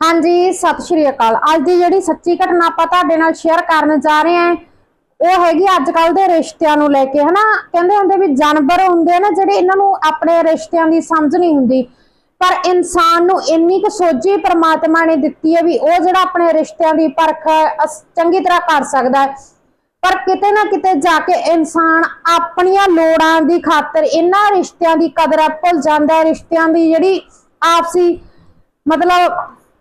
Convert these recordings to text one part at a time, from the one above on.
ਹਾਂਜੀ, ਸਤਿ ਸ਼੍ਰੀ ਅਕਾਲ। ਅੱਜ ਦੀ ਜਿਹੜੀ ਸੱਚੀ ਘਟਨਾ ਆਪਾਂ ਤੁਹਾਡੇ ਨਾਲ ਸ਼ੇਅਰ ਕਰਨ ਜਾ ਰਹੇ ਹਾਂ, ਉਹ ਹੈਗੀ ਅੱਜ ਕੱਲ ਦੇ ਰਿਸ਼ਤਿਆਂ ਨੂੰ ਲੈ ਕੇ, ਹਨਾ? ਕਹਿੰਦੇ ਹੁੰਦੇ ਵੀ ਜਾਨਵਰ ਹੁੰਦੇ ਆ ਜਿਹੜੇ ਇਹਨਾਂ ਨੂੰ ਆਪਣੇ ਰਿਸ਼ਤਿਆਂ ਦੀ ਸਮਝ ਨਹੀਂ ਹੁੰਦੀ। ਪਰ ਇਨਸਾਨ ਨੂੰ ਇੰਨੀ ਕੁ ਸੋਝੀ ਪ੍ਰਮਾਤਮਾ ਨੇ ਦਿੱਤੀ ਹੈ ਵੀ ਉਹ ਜਿਹੜਾ ਆਪਣੇ ਰਿਸ਼ਤਿਆਂ ਦੀ ਪਰਖ ਚੰਗੀ ਤਰ੍ਹਾਂ ਕਰ ਸਕਦਾ ਹੈ। ਪਰ ਕਿਤੇ ਨਾ ਕਿਤੇ ਜਾ ਕੇ ਇਨਸਾਨ ਆਪਣੀਆਂ ਲੋੜਾਂ ਦੀ ਖਾਤਰ ਇਹਨਾਂ ਰਿਸ਼ਤਿਆਂ ਦੀ ਕਦਰ ਭੁੱਲ ਜਾਂਦਾ ਹੈ। ਰਿਸ਼ਤਿਆਂ ਦੀ ਜਿਹੜੀ ਆਪਸੀ ਮਤਲਬ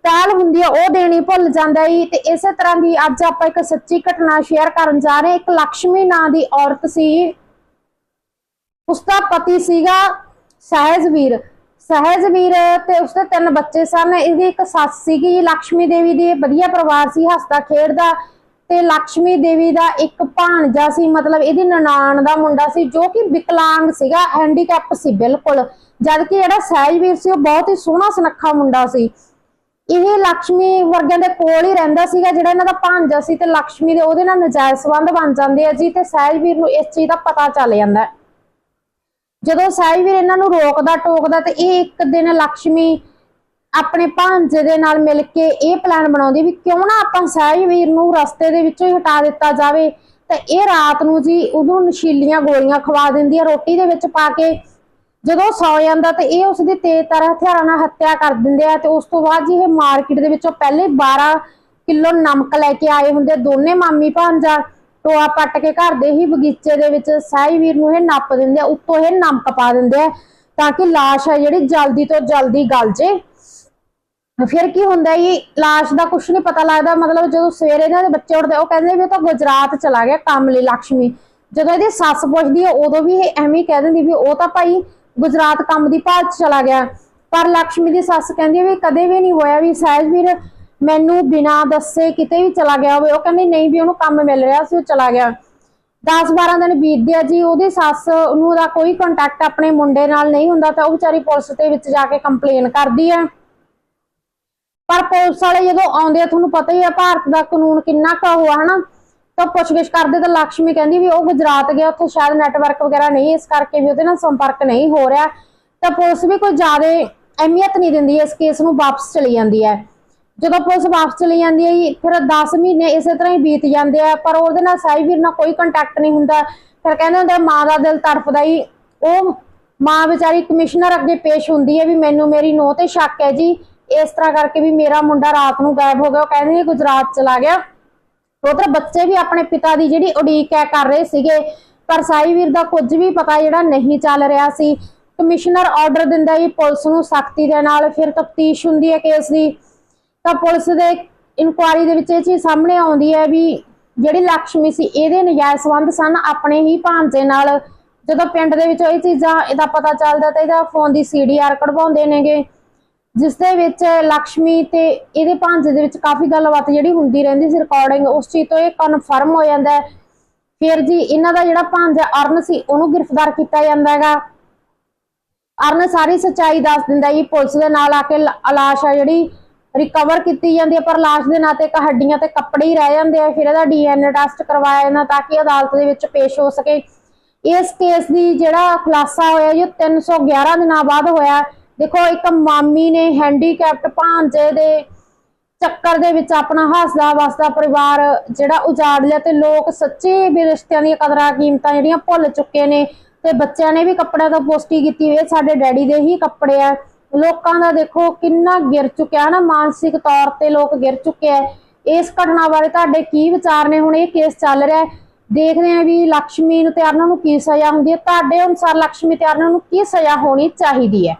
ਪਹਿਲ ਹੁੰਦੀ ਆ, ਉਹ ਦੇਣੀ ਭੁੱਲ ਜਾਂਦਾ ਈ। ਤੇ ਇਸੇ ਤਰ੍ਹਾਂ ਦੀ ਅੱਜ ਆਪਾਂ ਇੱਕ ਸੱਚੀ ਘਟਨਾ ਸ਼ੇਅਰ ਕਰਨ ਜਾ ਰਹੇ ਇੱਕ ਲక్ష్ਮੀ ਨਾਂ ਦੀ ਔਰਤ ਸੀ। ਉਸ ਦਾ ਪਤੀ ਸੀਗਾ ਸਹਿਜਵੀਰ। ਸਹਿਜਵੀਰ ਤੇ ਉਸਦੇ ਤਿੰਨ ਬੱਚੇ ਸਨ। ਇਹਦੀ ਇੱਕ ਸੱਸ ਸੀਗੀ ਲక్ష్ਮੀ ਦੇਵੀ ਦੀ। ਵਧੀਆ ਪਰਿਵਾਰ ਸੀ, ਹੱਸਦਾ, ਖੇਡਦਾ। ਤੇ ਲక్ష్ਮੀ ਦੇਵੀ ਦਾ ਇੱਕ ਭਾਣਜਾ ਸੀ। ਮਤਲਬ ਇਹਦੀ ਨਨਾਣ ਦਾ ਮੁੰਡਾ ਸੀ, ਜੋ ਕਿ ਵਿਕਲਾਂਗ ਸੀਗਾ ਹੈਂਡੀਕੈਪ ਸੀ ਬਿਲਕੁਲ। ਜਦ ਕਿ ਜਿਹੜਾ ਸਹਿਜਵੀਰ ਸੀ, ਉਹ ਬਹੁਤ ਹੀ ਸੋਹਣਾ, ਸੁਨੱਖਾ ਮੁੰਡਾ ਸੀ। ਇਹ ਲక్ష్ਮੀ ਵਰਗਿਆਂ ਦੇ ਕੋਲ ਹੀ ਰਹਿੰਦਾ ਸੀਗਾ, ਜਿਹੜਾ ਇਹਨਾਂ ਦਾ ਭਾਂਜਾ ਸੀ ਤੇ ਲక్ష్ਮੀ ਦੇ ਉਹਦੇ ਨਾਲ ਨਜਾਇਜ਼ ਸਬੰਧ ਬਣ ਜਾਂਦੇ ਆ ਜੀ ਤੇ ਸਹਿਜਵੀਰ ਨੂੰ ਇਸ ਚੀਜ਼ ਦਾ ਪਤਾ ਚੱਲ ਜਾਂਦਾ ਜਦੋਂ ਸਹਿਜਵੀਰ ਇਹਨਾਂ ਨੂੰ ਰੋਕਦਾ, ਟੋਕਦਾ ਤੇ ਇਹ ਇੱਕ ਦਿਨ ਲక్ష్ਮੀ ਆਪਣੇ ਭਾਂਜੇ ਦੇ ਨਾਲ ਮਿਲ ਕੇ ਇਹ ਪਲਾਨ ਬਣਾਉਂਦੀ ਵੀ ਕਿਉਂ ਨਾ ਆਪਾਂ ਸਹਿਜਵੀਰ ਨੂੰ ਰਸਤੇ ਦੇ ਵਿੱਚੋਂ ਹੀ ਹਟਾ ਦਿੱਤਾ ਜਾਵੇ। ਤੇ ਇਹ ਰਾਤ ਨੂੰ ਜੀ ਉਹਨੂੰ ਨਸ਼ੀਲੀਆਂ ਗੋਲੀਆਂ ਖਵਾ ਦਿੰਦੀ ਆ, ਰੋਟੀ ਦੇ ਵਿੱਚ ਪਾ ਕੇ ਜਦੋਂ ਸੌ ਜਾਂਦਾ ਤੇ ਇਹ ਉਸ ਦੀ ਤੇਜ਼ ਤਰ ਹਥਿਆਰਾਂ ਨਾਲ ਹੱਤਿਆ ਕਰ ਦਿੰਦੇ ਆ ਤੇ ਉਸ ਤੋਂ ਬਾਅਦ ਜੀ ਇਹ ਮਾਰਕੀਟ ਦੇ ਵਿੱਚੋਂ ਪਹਿਲੇ 12 ਕਿਲੋ ਨਮਕ ਲੈ ਕੇ ਆਏ ਹੁੰਦੇ ਦੋਨੇ ਮਾਮੀ ਭਾਂਜਾ ਟੋਆ ਪੱਟ ਕੇ ਘਰ ਦੇ ਹੀ ਬਗੀਚੇ ਦੇ ਵਿੱਚ ਸਾਈਵੀਰ ਨੂੰ ਇਹ ਨੱਪ ਦਿੰਦੇ ਆ, ਉੱਤੋਂ ਇਹ ਨਮਕ ਪਾ ਦਿੰਦੇ ਆ ਤਾਂ ਕਿ ਲਾਸ਼ ਹੈ ਜਿਹੜੀ ਜਲਦੀ ਤੋਂ ਜਲਦੀ ਗਲ ਜੇ। ਫਿਰ ਕੀ ਹੁੰਦਾ ਇਹ ਲਾਸ਼ ਦਾ ਕੁਝ ਨਹੀਂ ਪਤਾ ਲੱਗਦਾ, ਮਤਲਬ ਜਦੋਂ ਸਵੇਰੇ ਇਹਨਾਂ ਦੇ ਬੱਚੇ ਉੱਠਦੇ ਉਹ ਕਹਿੰਦੇ ਵੀ ਉਹ ਤਾਂ ਗੁਜਰਾਤ ਚਲਾ ਗਿਆ ਕੰਮ ਲਈ ਲక్ష్ਮੀ ਜਦੋਂ ਇਹਦੀ ਸੱਸ ਪੁੱਛਦੀ ਹੈ ਉਦੋਂ ਵੀ ਇਹ ਐਵੇਂ ਕਹਿ ਦਿੰਦੀ ਵੀ ਉਹ ਤਾਂ ਭਾਈ ਗੁਜਰਾਤ ਕੰਮ ਦੀ ਭਾਲ ਚਲਾ ਗਿਆ। ਪਰ ਲక్ష్ਮੀ ਦੀ ਸੱਸ ਕਹਿੰਦੀ ਵੀ ਕਦੇ ਵੀ ਨਹੀਂ ਹੋਇਆ ਵੀ ਸਹਿਜ ਵੀਰ ਮੈਨੂੰ ਬਿਨਾਂ ਦੱਸੇ ਕਿਤੇ ਵੀ ਚਲਾ ਗਿਆ ਹੋਵੇ। ਉਹ ਕਹਿੰਦੀ ਨਹੀਂ ਵੀ ਉਹਨੂੰ ਕੰਮ ਮਿਲ ਰਿਹਾ ਸੀ, ਉਹ ਚਲਾ ਗਿਆ। 10-12 ਦਿਨ ਬੀਤਦੇ ਆ ਜੀ, ਉਹਦੀ ਸੱਸ ਨੂੰ ਉਹਦਾ ਕੋਈ ਕੰਟੈਕਟ ਆਪਣੇ ਮੁੰਡੇ ਨਾਲ ਨਹੀਂ ਹੁੰਦਾ ਤਾਂ ਉਹ ਵਿਚਾਰੀ ਪੁਲਿਸ ਦੇ ਵਿੱਚ ਜਾ ਕੇ ਕੰਪਲੇਨ ਕਰਦੀ ਹੈ ਪਰ ਪੁਲਿਸ ਵਾਲੇ ਜਦੋਂ ਆਉਂਦੇ ਆ, ਤੁਹਾਨੂੰ ਪਤਾ ਹੀ ਆ, ਭਾਰਤ ਦਾ ਕਾਨੂੰਨ ਕਿੰਨਾ ਕੁ ਉਹ ਹਨਾ? ਤਾਂ ਪੁੱਛਗਿੱਛ ਕਰਦੇ ਤਾਂ ਲక్ష్ਮੀ ਕਹਿੰਦੀ ਵੀ ਉਹ ਗੁਜਰਾਤ ਗਿਆ, ਉੱਥੇ ਸ਼ਾਇਦ ਨੈਟਵਰਕ ਵਗੈਰਾ ਨਹੀਂ, ਇਸ ਕਰਕੇ ਵੀ ਉਹਦੇ ਨਾਲ ਸੰਪਰਕ ਨਹੀਂ ਹੋ ਰਿਹਾ। ਤਾਂ ਪੁਲਿਸ ਵੀ ਕੋਈ ਜ਼ਿਆਦਾ ਅਹਿਮੀਅਤ ਨਹੀਂ ਦਿੰਦੀ, ਇਸ ਕੇਸ ਨੂੰ ਵਾਪਸ ਚਲੀ ਜਾਂਦੀ ਹੈ। ਜਦੋਂ ਪੁਲਿਸ ਵਾਪਸ ਚਲੀ ਜਾਂਦੀ ਹੈ ਫਿਰ 10 ਮਹੀਨੇ ਇਸੇ ਤਰ੍ਹਾਂ ਹੀ ਬੀਤ ਜਾਂਦੇ ਆ, ਪਰ ਉਹਦੇ ਨਾਲ ਸਾਈਵੀਰ ਨਾਲ ਕੋਈ ਕੰਟੈਕਟ ਨਹੀਂ ਹੁੰਦਾ। ਫਿਰ ਕਹਿੰਦੇ ਹੁੰਦੇ, ਮਾਂ ਦਾ ਦਿਲ ਤੜਫਦਾ ਹੀ ਉਹ ਮਾਂ ਵਿਚਾਰੀ ਕਮਿਸ਼ਨਰ ਅੱਗੇ ਪੇਸ਼ ਹੁੰਦੀ ਹੈ ਵੀ ਮੈਨੂੰ ਮੇਰੀ ਨੋਹ ਤੇ ਸ਼ੱਕ ਹੈ ਜੀ। ਇਸ ਤਰ੍ਹਾਂ ਕਰਕੇ ਵੀ ਮੇਰਾ ਮੁੰਡਾ ਰਾਤ ਨੂੰ ਗਾਇਬ ਹੋ ਗਿਆ। ਉਹ ਕਹਿੰਦੇ ਨੇ ਗੁਜਰਾਤ ਚਲਾ ਗਿਆ। ਉਧਰ ਬੱਚੇ ਵੀ ਆਪਣੇ ਪਿਤਾ ਦੀ ਜਿਹੜੀ ਉਡੀਕ ਹੈ ਕਰ ਰਹੇ ਸੀਗੇ, ਪਰ ਸਾਈਵੀਰ ਦਾ ਕੁਝ ਵੀ ਪਤਾ ਜਿਹੜਾ ਨਹੀਂ ਚੱਲ ਰਿਹਾ ਸੀ। ਕਮਿਸ਼ਨਰ ਆਰਡਰ ਦਿੰਦਾ ਹੀ ਪੁਲਿਸ ਨੂੰ ਸਖਤੀ ਦੇ ਨਾਲ ਫਿਰ ਤਫਤੀਸ਼ ਹੁੰਦੀ ਹੈ ਕੇਸ ਦੀ। ਤਾਂ ਪੁਲਿਸ ਦੇ ਇਨਕੁਆਰੀ ਦੇ ਵਿੱਚ ਇਹ ਚੀਜ਼ ਸਾਹਮਣੇ ਆਉਂਦੀ ਹੈ ਵੀ ਜਿਹੜੀ ਲక్ష్ਮੀ ਸੀ, ਇਹਦੇ ਨਜਾਇਜ਼ ਸੰਬੰਧ ਸਨ ਆਪਣੇ ਹੀ ਭਾਂਜੇ ਨਾਲ। ਜਦੋਂ ਪਿੰਡ ਦੇ ਵਿੱਚ ਇਹ ਚੀਜ਼ਾਂ, ਇਹਦਾ ਪਤਾ ਚੱਲਦਾ ਤਾਂ ਇਹਦਾ ਫੋਨ ਦੀ ਸੀਡੀਆਰ ਕਢਵਾਉਂਦੇ ਨੇਗੇ। ਜਿਸ ਦੇ ਵਿੱਚ ਲక్ష్ਮੀ ਤੇ ਇਹਦੇ ਭਾਂਜੇ ਦੇ ਵਿੱਚ ਕਾਫੀ ਗੱਲਬਾਤ ਜਿਹੜੀ ਹੁੰਦੀ ਰਹਿੰਦੀ ਸੀ ਰਿਕਾਰਡਿੰਗ ਉਸ ਚੀਜ਼ ਤੋਂ ਇਹ ਕਨਫਰਮ ਹੋ ਜਾਂਦਾ ਫਿਰ ਜੀ, ਇਹਨਾਂ ਦਾ ਜਿਹੜਾ ਭਾਂਜਾ ਅਰਨ ਸੀ, ਉਹਨੂੰ ਗ੍ਰਿਫਤਾਰ ਕੀਤਾ ਜਾਂਦਾ ਹੈਗਾ। ਅਰਨ ਸਾਰੀ ਸੱਚਾਈ ਦੱਸ ਦਿੰਦਾ ਜੀ, ਪੁਲਿਸ ਦੇ ਨਾਲ ਆ ਕੇ ਲਾਸ਼ ਆ ਜਿਹੜੀ ਰਿਕਵਰ ਕੀਤੀ ਜਾਂਦੀ ਹੈ, ਪਰ ਲਾਸ਼ ਦੇ ਨਾਂ ਤੇ ਇੱਕ ਹੱਡੀਆਂ ਤੇ ਕੱਪੜੇ ਹੀ ਰਹਿ ਜਾਂਦੇ ਆ। ਫਿਰ ਇਹਦਾ ਡੀਐਨਏ ਟੈਸਟ ਕਰਵਾਇਆ ਜਾਂਦਾ ਤਾਂ ਕਿ ਅਦਾਲਤ ਦੇ ਵਿੱਚ ਪੇਸ਼ ਹੋ ਸਕੇ। ਇਸ ਕੇਸ ਦੀ ਜਿਹੜਾ ਖੁਲਾਸਾ ਹੋਇਆ ਜੀ, ਉਹ 311 ਦਿਨਾਂ ਬਾਅਦ ਹੋਇਆ। ਦੇਖੋ, ਇੱਕ ਮਾਮੀ ਨੇ ਹੈਂਡੀਕੈਪਟ ਭਾਂਜੇ ਦੇ ਚੱਕਰ ਦੇ ਵਿੱਚ ਆਪਣਾ ਹੱਸਦਾ ਵਸਦਾ ਪਰਿਵਾਰ ਜਿਹੜਾ ਉਜਾੜ ਲਿਆ ਤੇ ਲੋਕ ਸੱਚੇ ਵੀ ਰਿਸ਼ਤਿਆਂ ਦੀਆਂ ਕਦਰਾਂ ਕੀਮਤਾਂ ਜਿਹੜੀਆਂ ਭੁੱਲ ਚੁੱਕੇ ਨੇ ਤੇ ਬੱਚਿਆਂ ਨੇ ਵੀ ਕੱਪੜਿਆਂ ਤੋਂ ਪੋਸਟੀ ਕੀਤੀ ਹੋਈ ਸਾਡੇ ਡੈਡੀ ਦੇ ਹੀ ਕੱਪੜੇ ਆ। ਲੋਕਾਂ ਦਾ ਦੇਖੋ, ਕਿੰਨਾ ਗਿਰ ਚੁੱਕਿਆ ਨਾ, ਮਾਨਸਿਕ ਤੌਰ ਤੇ ਲੋਕ ਗਿਰ ਚੁੱਕੇ ਆ। ਇਸ ਘਟਨਾ ਬਾਰੇ ਤੁਹਾਡੇ ਕੀ ਵਿਚਾਰ ਨੇ? ਹੁਣ ਇਹ ਕੇਸ ਚੱਲ ਰਿਹਾ ਹੈ। ਦੇਖਦੇ ਆ ਵੀ ਲక్ష్ਮੀ ਨੂੰ ਤੇ ਨੂੰ ਕੀ ਸਜ਼ਾ ਹੁੰਦੀ ਹੈ। ਤੁਹਾਡੇ ਅਨੁਸਾਰ ਲక్ష్ਮੀ ਤਿਆਰਨਾ ਨੂੰ ਕੀ ਸਜ਼ਾ ਹੋਣੀ ਚਾਹੀਦੀ ਹੈ?